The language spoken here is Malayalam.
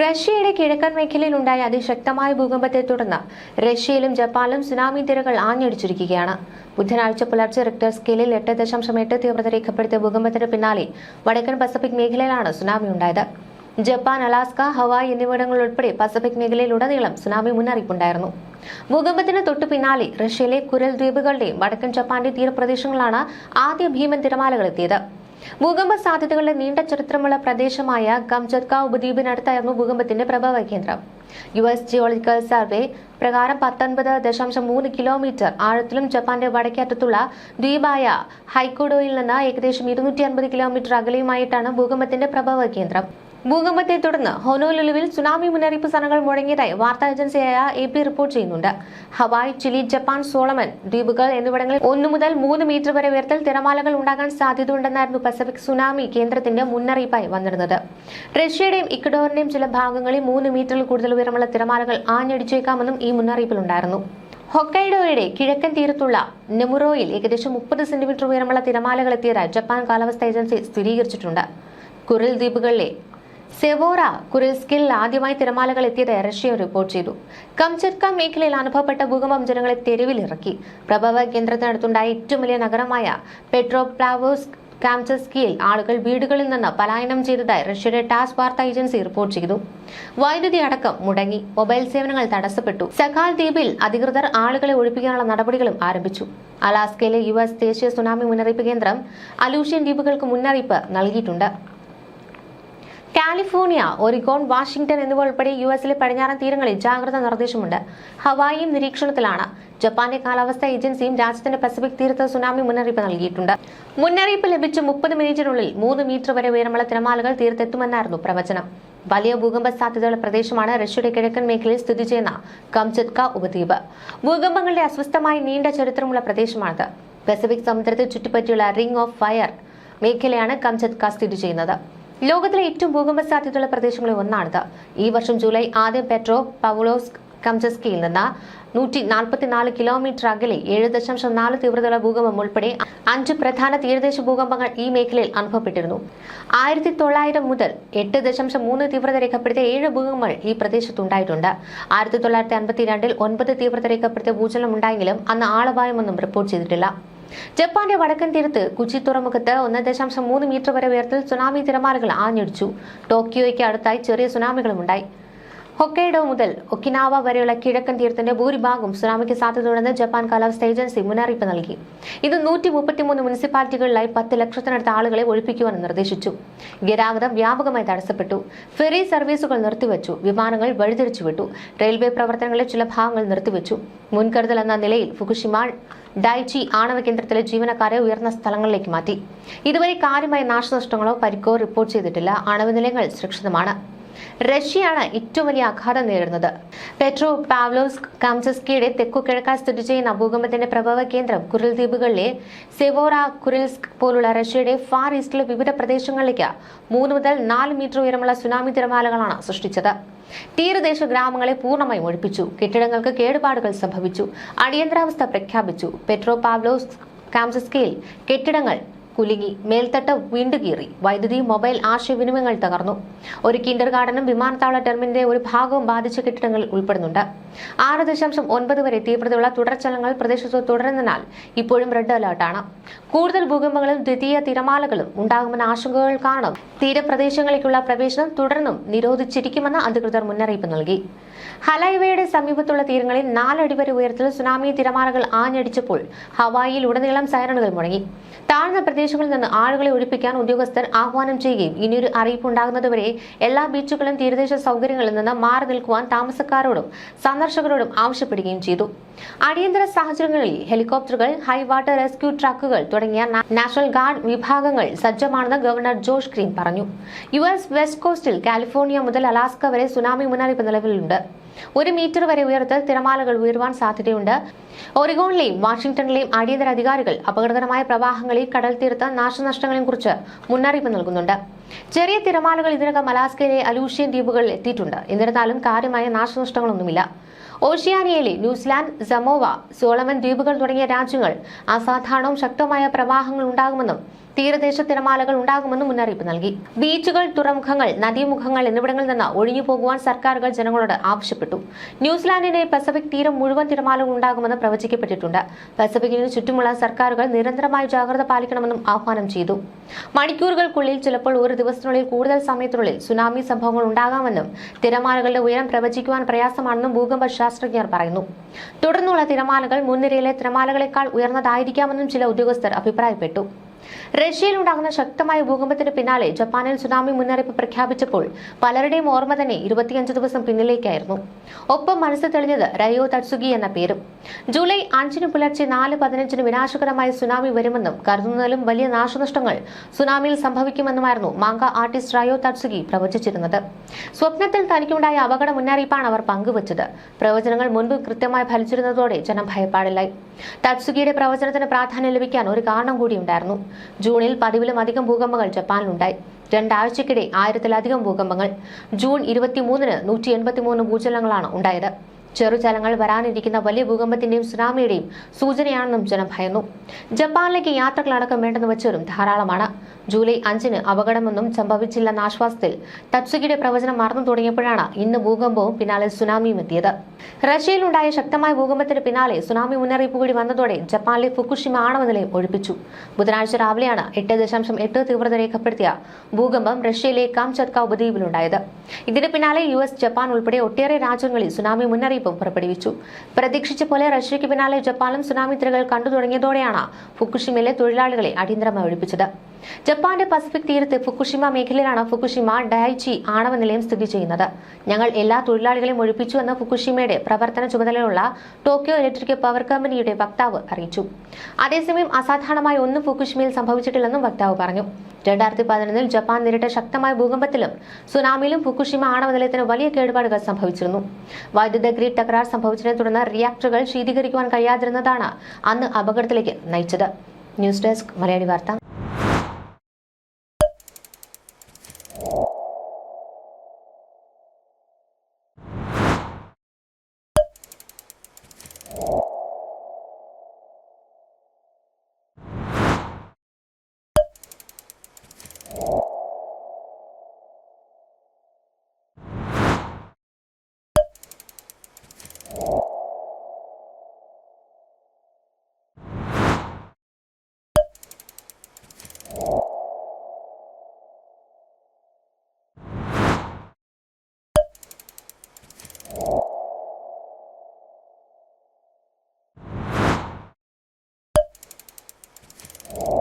റഷ്യയുടെ കിഴക്കൻ മേഖലയിൽ ഉണ്ടായ അതിശക്തമായ ഭൂകമ്പത്തെ തുടർന്ന് റഷ്യയിലും ജപ്പാനിലും സുനാമി തിരകൾ ആഞ്ഞടിച്ചിരിക്കുകയാണ്. ബുധനാഴ്ച പുലർച്ചെ റിക്ടർ സ്കെയിലിൽ എട്ട് ദശാംശം എട്ട് തീവ്രത രേഖപ്പെടുത്തിയ ഭൂകമ്പത്തിന് പിന്നാലെ വടക്കൻ പസഫിക് മേഖലയിലാണ് സുനാമി ഉണ്ടായത്. ജപ്പാൻ അലാസ്ക ഹവായ് എന്നിവിടങ്ങൾ ഉൾപ്പെടെ പസഫിക് മേഖലയിലുടനീളം സുനാമി മുന്നറിയിപ്പുണ്ടായിരുന്നു. ഭൂകമ്പത്തിന് തൊട്ടു പിന്നാലെ റഷ്യയിലെ കുരൽ ദ്വീപുകളുടെയും വടക്കൻ ജപ്പാന്റെ തീരപ്രദേശങ്ങളാണ് ആദ്യ ഭീമൻ തിരമാലകൾ എത്തിയത്. ഭൂകമ്പ സാധ്യതകളുടെ നീണ്ട ചരിത്രമുള്ള പ്രദേശമായ ഗംജത്ക ഉപദ്വീപിനടുത്തായിരുന്നു ഭൂകമ്പത്തിന്റെ പ്രഭവ കേന്ദ്രം. യു എസ് ജിയോളജിക്കൽ സർവേ പ്രകാരം പത്തൊൻപത് ദശാംശം മൂന്ന് കിലോമീറ്റർ ആഴത്തിലും ജപ്പാന്റെ വടക്കേറ്റത്തുള്ള ദ്വീപായ ഹൈക്കോഡോയിൽ നിന്ന് ഏകദേശം ഇരുന്നൂറ്റി അൻപത് കിലോമീറ്റർ അകലെയുമായിട്ടാണ് ഭൂകമ്പത്തിന്റെ പ്രഭവ കേന്ദ്രം. ഭൂകമ്പത്തെ തുടർന്ന് ഹൊനോലുലുവിൽ സുനാമി മുന്നറിയിപ്പ് സനകൾ മുഴങ്ങിയതായി വാർത്താ ഏജൻസിയായ എ പി റിപ്പോർട്ട് ചെയ്യുന്നുണ്ട്. ഹവായ് ചിലി ജപ്പാൻ സോളമൻ ദ്വീപുകൾ എന്നിവിടങ്ങളിൽ ഒന്നു മുതൽ മൂന്ന് മീറ്റർ വരെ ഉയർത്തൽ തിരമാലകൾ ഉണ്ടാകാൻ സാധ്യതയുണ്ടെന്നായിരുന്നു പസഫിക് സുനാമി കേന്ദ്രത്തിന്റെ മുന്നറിയിപ്പായി വന്നിരുന്നത്. റഷ്യയുടെയും ഇക്വഡോറിന്റെയും ചില ഭാഗങ്ങളിൽ മൂന്ന് മീറ്ററിൽ കൂടുതൽ ഉയരമുള്ള തിരമാലകൾ ആഞ്ഞടിച്ചേക്കാമെന്നും ഈ മുന്നറിയിപ്പിലുണ്ടായിരുന്നു. ഹൊക്കൈഡോയുടെ കിഴക്കൻ തീരത്തുള്ള നെമുറോയിൽ ഏകദേശം മുപ്പത് സെന്റിമീറ്റർ ഉയരമുള്ള തിരമാലകൾ എത്തിയതായി ജപ്പാൻ കാലാവസ്ഥാ ഏജൻസി സ്ഥിരീകരിച്ചിട്ടുണ്ട്. കുറിൽ ദ്വീപുകളിലെ സെവോറ കുറിൽസ്കിൽ ആദ്യമായി തിരമാലകൾ എത്തിയത് റഷ്യ റിപ്പോർട്ട് ചെയ്തു. കംചറ്റ്ക മേഖലയിൽ അനുഭവപ്പെട്ട ഭൂകമ്പം ജനങ്ങളെ തെരുവിലിറക്കി. പ്രഭവ കേന്ദ്രത്തിനടുത്തുണ്ടായ ഏറ്റവും വലിയ നഗരമായ പെട്രോപ്ലാവോസ് കാംചസ്കിയിൽ ആളുകൾ വീടുകളിൽ നിന്ന് പലായനം ചെയ്തതായി റഷ്യയുടെ ടാസ് വാർത്താ ഏജൻസി റിപ്പോർട്ട് ചെയ്തു. വൈദ്യുതി അടക്കം മുടങ്ങി. മൊബൈൽ സേവനങ്ങൾ തടസ്സപ്പെട്ടു. സഖാൽ ദ്വീപിൽ അധികൃതർ ആളുകളെ ഒഴിപ്പിക്കാനുള്ള നടപടികളും ആരംഭിച്ചു. അലാസ്കയിലെ യു എസ് ദേശീയ സുനാമി മുന്നറിയിപ്പ് കേന്ദ്രം അലൂഷ്യൻ ദ്വീപുകൾക്ക് മുന്നറിയിപ്പ് നൽകിയിട്ടുണ്ട്. കാലിഫോർണിയ ഒറിഗോൺ വാഷിംഗ്ടൺ എന്നിവ ഉൾപ്പെടെ യു എസിലെ പടിഞ്ഞാറൻ തീരങ്ങളിൽ ജാഗ്രതാ നിർദ്ദേശമുണ്ട്. ഹവായിയും നിരീക്ഷണത്തിലാണ്. ജപ്പാന്റെ കാലാവസ്ഥാ ഏജൻസിയും രാജ്യത്തിന്റെ പസഫിക് തീരത്ത് സുനാമി മുന്നറിയിപ്പ് നൽകിയിട്ടുണ്ട്. മുന്നറിയിപ്പ് ലഭിച്ച മുപ്പത് മിനിറ്റിനുള്ളിൽ മൂന്ന് മീറ്റർ വരെ ഉയരമുള്ള തിരമാലകൾ തീരത്തെത്തുമെന്നായിരുന്നു പ്രവചനം. വലിയ ഭൂകമ്പ സാധ്യതയുള്ള പ്രദേശമാണ് റഷ്യയുടെ കിഴക്കൻ മേഖലയിൽ സ്ഥിതി ചെയ്യുന്ന കംചത്ക ഉപദ്വീപ്. ഭൂകമ്പങ്ങളുടെ അസ്വസ്ഥമായി നീണ്ട ചരിത്രമുള്ള പ്രദേശമാണിത്. പസഫിക് സമുദ്രത്തെ ചുറ്റിപ്പറ്റിയുള്ള റിംഗ് ഓഫ് ഫയർ മേഖലയാണ് കംചത്ക സ്ഥിതി ചെയ്യുന്നത്. ലോകത്തിലെ ഏറ്റവും ഭൂകമ്പ സാധ്യതയുള്ള പ്രദേശങ്ങളിൽ ഒന്നാണിത്. ഈ വർഷം ജൂലൈ ആദ്യം പെട്രോ പവളോസ് കംചസ്കിയിൽ നിന്ന് നൂറ്റി നാൽപ്പത്തിനാല് കിലോമീറ്റർ അകലെ ഏഴ് ദശാംശം നാല് തീവ്രതയുള്ള ഭൂകമ്പം ഉൾപ്പെടെ അഞ്ച് പ്രധാന തീരദേശ ഭൂകമ്പങ്ങൾ ഈ മേഖലയിൽ അനുഭവപ്പെട്ടിരുന്നു. ആയിരത്തി തൊള്ളായിരം മുതൽ എട്ട് ദശാംശം മൂന്ന് തീവ്രത രേഖപ്പെടുത്തിയ ഏഴ് ഭൂകമ്പങ്ങൾ ഈ പ്രദേശത്തുണ്ടായിട്ടുണ്ട്. ആയിരത്തി തൊള്ളായിരത്തി അൻപത്തിരണ്ടിൽ ഒൻപത് തീവ്രത രേഖപ്പെടുത്തിയ ഭൂചലനം ഉണ്ടായെങ്കിലും അന്ന് ആളപായമൊന്നും റിപ്പോർട്ട് ചെയ്തിട്ടില്ല. ജപ്പാന്റെ വടക്കൻ തീരത്ത് കുച്ചി തുറമുഖത്ത് ഒന്ന് ദശാംശം മൂന്ന് മീറ്റർ വരെ ഉയരത്തിൽ സുനാമി തിരമാലകൾ ആഞ്ഞടിച്ചു. ടോക്കിയോയ്ക്ക് അടുത്തായി ചെറിയ സുനാമികളും ഉണ്ടായി ഹൊക്കൈഡോ മുതൽ ഒക്കിനാവ വരെയുള്ള കിഴക്കൻ തീരത്തിന്റെ ഭൂരിഭാഗം സുനാമിക്ക് സാധ്യതയുണ്ടെന്ന് ജപ്പാൻ കാലാവസ്ഥ ഏജൻസി മുന്നറിയിപ്പ് നൽകി. ഇത് നൂറ്റി മുപ്പത്തിമൂന്ന് മുനിസിപ്പാലിറ്റികളിലായി പത്ത് ലക്ഷത്തിനടുത്ത ആളുകളെ ഒഴിപ്പിക്കുവാൻ നിർദ്ദേശിച്ചു. ഗതാഗതം വ്യാപകമായി തടസ്സപ്പെട്ടു. ഫെറി സർവീസുകൾ നിർത്തിവച്ചു. വിമാനങ്ങൾ വഴിതിരിച്ചുവിട്ടു. റെയിൽവേ പ്രവർത്തനങ്ങളിലെ ചില ഭാഗങ്ങൾ നിർത്തിവച്ചു. മുൻകരുതൽ എന്ന നിലയിൽ ഫുകുഷിമ ഡൈച്ചി ആണവ കേന്ദ്രത്തിലെ ജീവനക്കാരെ ഉയർന്ന സ്ഥലങ്ങളിലേക്ക് മാറ്റി. ഇതുവരെ കാര്യമായ നാശനഷ്ടങ്ങളോ പരിക്കോ റിപ്പോർട്ട് ചെയ്തിട്ടില്ല. ആണവ നിലയങ്ങൾ സുരക്ഷിതമാണ്. റഷ്യയാണ് ഏറ്റവും വലിയ ആഘാതം നേരിടുന്നത്. പെട്രോ പാവ്ലോസ് കാംചസ്കിയുടെ തെക്കു കിഴക്കാൻ സ്ഥിതി ചെയ്യുന്ന ഭൂകമ്പത്തിന്റെ പ്രഭവ കേന്ദ്രം കുരിൽ ദ്വീപുകളിലെ സെവോറ കുരിൽസ്ക് പോലുള്ള റഷ്യയുടെ ഫാർ ഈസ്റ്റിലെ വിവിധ പ്രദേശങ്ങളിലേക്ക് മൂന്ന് മുതൽ നാല് മീറ്റർ ഉയരമുള്ള സുനാമി തിരമാലകളാണ് സൃഷ്ടിച്ചത്. തീരദേശ ഗ്രാമങ്ങളെ പൂർണമായും ഒഴിപ്പിച്ചു. കെട്ടിടങ്ങൾക്ക് കേടുപാടുകൾ സംഭവിച്ചു. അടിയന്തരാവസ്ഥ പ്രഖ്യാപിച്ചു. പെട്രോ പാവ്ലോസ് കാംസസ്കിയിൽ കെട്ടിടങ്ങൾ കുലുങ്ങി. മേൽത്തട്ട് വീണ്ടുകീറി. വൈദ്യുതി മൊബൈൽ ആശയവിനിമയങ്ങൾ തകർന്നു. ഒരു കിൻഡർ ഗാർഡനും വിമാനത്താവള ടെർമിനലിന്റെ ഒരു ഭാഗവും ബാധിച്ച കെട്ടിടങ്ങൾ ഉൾപ്പെടുന്നുണ്ട്. ആറ് ദശാംശം ഒൻപത് വരെ തീവ്രതയുള്ള തുടർച്ചലങ്ങൾ പ്രദേശത്ത് തുടരുന്നതിനാൽ ഇപ്പോഴും റെഡ് അലേർട്ടാണ് കൂടുതൽ ഭൂകമ്പങ്ങളും ദ്വിതീയ തിരമാലകളും ഉണ്ടാകുമെന്ന ആശങ്കകൾ കാരണം തീരപ്രദേശങ്ങളിലേക്കുള്ള പ്രവേശനം തുടർന്നും നിരോധിച്ചിരിക്കുമെന്ന് അധികൃതർ മുന്നറിയിപ്പ് നൽകി. ഹലൈവയുടെ സമീപത്തുള്ള തീരങ്ങളിൽ നാലടി വരെ ഉയരത്തിൽ സുനാമി തിരമാലകൾ ആഞ്ഞടിച്ചപ്പോൾ ഹവായിയിൽ ഉടനീളം സൈറണുകൾ മുഴങ്ങി. താഴ്ന്ന പ്രദേശങ്ങളിൽ നിന്ന് ആളുകളെ ഒഴിപ്പിക്കാൻ ഉദ്യോഗസ്ഥർ ആഹ്വാനം ചെയ്യുകയും ഇനിയൊരു അറിയിപ്പ് ഉണ്ടാകുന്നതുവരെ എല്ലാ ബീച്ചുകളും തീരദേശ സൗകര്യങ്ങളിൽ നിന്ന് മാറി നിൽക്കുവാൻ താമസക്കാരോടും സന്ദർശകരോടും ആവശ്യപ്പെടുകയും ചെയ്തു. അടിയന്തര സാഹചര്യങ്ങളിൽ ഹെലികോപ്റ്ററുകൾ ഹൈ വാട്ടർ റെസ്ക്യൂ ട്രക്കുകൾ തുടങ്ങിയ നാഷണൽ ഗാർഡ് വിഭാഗങ്ങൾ സജ്ജമാണെന്ന് ഗവർണർ ജോഷ് ഗ്രീൻ പറഞ്ഞു. യു എസ് വെസ്റ്റ് കോസ്റ്റിൽ കാലിഫോർണിയ മുതൽ അലാസ്ക വരെ സുനാമി മുന്നറിയിപ്പ് നിലവിലുണ്ട്. ഒരു മീറ്റർ വരെ ഉയരത്തിൽ തിരമാലകൾ ഉയർവാൻ സാധ്യതയുണ്ട്. ഒറിഗോണിലെയും വാഷിംഗ്ടണിലെയും അടിയന്തര അധികാരികൾ അപകടകരമായ പ്രവാഹങ്ങളിൽ കടൽ തീരത്ത് നാശനഷ്ടങ്ങളെയും കുറിച്ച് മുന്നറിയിപ്പ് നൽകുന്നുണ്ട്. ചെറിയ തിരമാലകൾ ഇതിനകം അലാസ്കയിലെ അലൂഷ്യൻ ദ്വീപുകളിൽ എത്തിയിട്ടുണ്ട്. എന്നിരുന്നാലും കാര്യമായ നാശനഷ്ടങ്ങളൊന്നുമില്ല. ഓഷ്യാനിയയിലെ ന്യൂസിലാൻഡ് സമോവ സോളമൻ ദ്വീപുകൾ തുടങ്ങിയ രാജ്യങ്ങൾ അസാധാരണവും ശക്തമായ പ്രവാഹങ്ങൾ ഉണ്ടാകുമെന്നും തീരദേശ തിരമാലകൾ ഉണ്ടാകുമെന്നും മുന്നറിയിപ്പ് നൽകി. ബീച്ചുകൾ തുറമുഖങ്ങൾ നദീമുഖങ്ങൾ എന്നിവിടങ്ങളിൽ നിന്ന് ഒഴിഞ്ഞു പോകുവാൻ സർക്കാരുകൾ ജനങ്ങളോട് ആവശ്യപ്പെട്ടു. ന്യൂസിലാൻഡിന്റെ പസഫിക് തീരം മുഴുവൻ തിരമാലകൾ ഉണ്ടാകുമെന്ന് പ്രവചിക്കപ്പെട്ടിട്ടുണ്ട്. പസഫിക്കിന് ചുറ്റുമുള്ള സർക്കാരുകൾ നിരന്തരമായ ജാഗ്രത പാലിക്കണമെന്നും ആഹ്വാനം ചെയ്തു. മണിക്കൂറുകൾക്കുള്ളിൽ ചിലപ്പോൾ ഒരു ദിവസത്തിനുള്ളിൽ കൂടുതൽ സമയത്തിനുള്ളിൽ സുനാമി സംഭവങ്ങൾ ഉണ്ടാകാമെന്നും തിരമാലകളുടെ ഉയരം പ്രവചിക്കുവാൻ പ്രയാസമാണെന്നും ഭൂകമ്പ ശാസ്ത്രജ്ഞർ പറയുന്നു. തുടർന്നുള്ള തിരമാലകൾ മുൻനിരയിലെ തിരമാലകളെക്കാൾ ഉയർന്നതായിരിക്കാമെന്നും ചില ഉദ്യോഗസ്ഥർ അഭിപ്രായപ്പെട്ടു. റഷ്യയിൽ ഉണ്ടാകുന്ന ശക്തമായ ഭൂകമ്പത്തിന് പിന്നാലെ ജപ്പാനിൽ സുനാമി മുന്നറിയിപ്പ് പ്രഖ്യാപിച്ചപ്പോൾ പലരുടെയും ഓർമ്മ തന്നെ ഇരുപത്തിയഞ്ച് ദിവസം പിന്നിലേക്കായിരുന്നു. ഒപ്പം മനസ്സ് തെളിഞ്ഞത് റയോ തത്സുഗി എന്ന പേരും. ജൂലൈ അഞ്ചിന് പുലർച്ചെ നാല് പതിനഞ്ചിന് വിനാശകരമായ സുനാമി വരുമെന്നും കരുതുന്നതിലും വലിയ നാശനഷ്ടങ്ങൾ സുനാമിയിൽ സംഭവിക്കുമെന്നുമായിരുന്നു മാങ്ക ആർട്ടിസ്റ്റ് റയോ തത്സുഗി പ്രവചിച്ചിരുന്നത്. സ്വപ്നത്തിൽ തനിക്കുണ്ടായ അപകട മുന്നറിയിപ്പാണ് അവർ പങ്കുവച്ചത്. പ്രവചനങ്ങൾ മുൻപ് കൃത്യമായി ഫലിച്ചിരുന്നതോടെ ജനം ഭയപ്പാടില്ലായി തത്സുഗിയുടെ പ്രവചനത്തിന് പ്രാധാന്യം ലഭിക്കാൻ ഒരു കാരണം കൂടിയുണ്ടായിരുന്നു ജൂണിൽ പതിവിലും അധികം ഭൂകമ്പങ്ങൾ ജപ്പാനിലുണ്ടായി. രണ്ടാഴ്ചക്കിടെ ആയിരത്തിലധികം ഭൂകമ്പങ്ങൾ. ജൂൺ ഇരുപത്തിമൂന്നിന് നൂറ്റി എൺപത്തിമൂന്ന് ഭൂചലങ്ങളാണ് ഉണ്ടായത്. ചെറുചലങ്ങൾ വരാനിരിക്കുന്ന വലിയ ഭൂകമ്പത്തിന്റെയും സുനാമിയുടെയും സൂചനയാണെന്നും ജനം ഭയന്നു. ജപ്പാനിലേക്ക് യാത്രകളടക്കം വേണ്ടെന്ന് വെച്ചവരും ധാരാളമാണ്. ജൂലൈ അഞ്ചിന് അപകടമൊന്നും സംഭവിച്ചില്ലെന്ന ആശ്വാസത്തിൽ തത്സുകിയുടെ പ്രവചനം മറന്നു തുടങ്ങിയപ്പോഴാണ് ഇന്ന് ഭൂകമ്പവും പിന്നാലെ സുനാമിയും എത്തിയത്. റഷ്യയിലുണ്ടായ ശക്തമായ ഭൂകമ്പത്തിന് പിന്നാലെ സുനാമി മുന്നറിയിപ്പ് കൂടി വന്നതോടെ ജപ്പാനിലെ ഫുക്കുഷിമ ആണവ നിലയം ഒഴിപ്പിച്ചു. ബുധനാഴ്ച രാവിലെയാണ് എട്ട് ദശാംശം എട്ട് തീവ്രത രേഖപ്പെടുത്തിയ ഭൂകമ്പം റഷ്യയിലെ കാംചത്ക ഉപദ്വീപിലുണ്ടായത്. ഇതിന് പിന്നാലെ യു എസ് ജപ്പാൻ ഉൾപ്പെടെ ഒട്ടേറെ രാജ്യങ്ങളിൽ സുനാമി മുന്നറിയിപ്പും പുറപ്പെടുവിച്ചു. പ്രതീക്ഷിച്ച പോലെ റഷ്യയ്ക്ക് പിന്നാലെ ജപ്പാനും സുനാമി തിരകൾ കണ്ടു തുടങ്ങിയതോടെയാണ് ഫുക്കുഷിമയിലെ തൊഴിലാളികളെ അടിയന്തരമായി ഒഴിപ്പിച്ചത്. ജപ്പാന്റെ പസഫിക് തീരത്ത് ഫുക്കുഷിമ മേഖലയിലാണ് ഫുക്കുഷിമ ഡയച്ചി ആണവ നിലയം സ്ഥിതി ചെയ്യുന്നത്. ഞങ്ങൾ എല്ലാ തൊഴിലാളികളെയും ഒഴിപ്പിച്ചു എന്ന് ഫുക്കുഷിമയുടെ പ്രവർത്തന ചുമതലയുള്ള ടോക്കിയോ ഇലക്ട്രിക് പവർ കമ്പനിയുടെ വക്താവ് അറിയിച്ചു. അതേസമയം അസാധാരണമായ ഒന്നും ഫുക്കുഷിമയിൽ സംഭവിച്ചിട്ടില്ലെന്നും വക്താവ് പറഞ്ഞു. രണ്ടായിരത്തി പതിനൊന്നിൽ ജപ്പാൻ നേരിട്ട ശക്തമായ ഭൂകമ്പത്തിലും സുനാമിയിലും ഫുക്കുഷിമ ആണവ നിലയത്തിന് വലിയ കേടുപാടുകൾ സംഭവിച്ചിരുന്നു. വൈദ്യുത ഗ്രിഡ് തകരാർ സംഭവിച്ചതിനെ തുടർന്ന് റിയാക്ടറുകൾ ശീതീകരിക്കുവാൻ കഴിയാതിരുന്നതാണ് അന്ന് അപകടത്തിലേക്ക് നയിച്ചത്. ന്യൂസ് ഡെസ്ക് മലയാളി വാർത്ത. you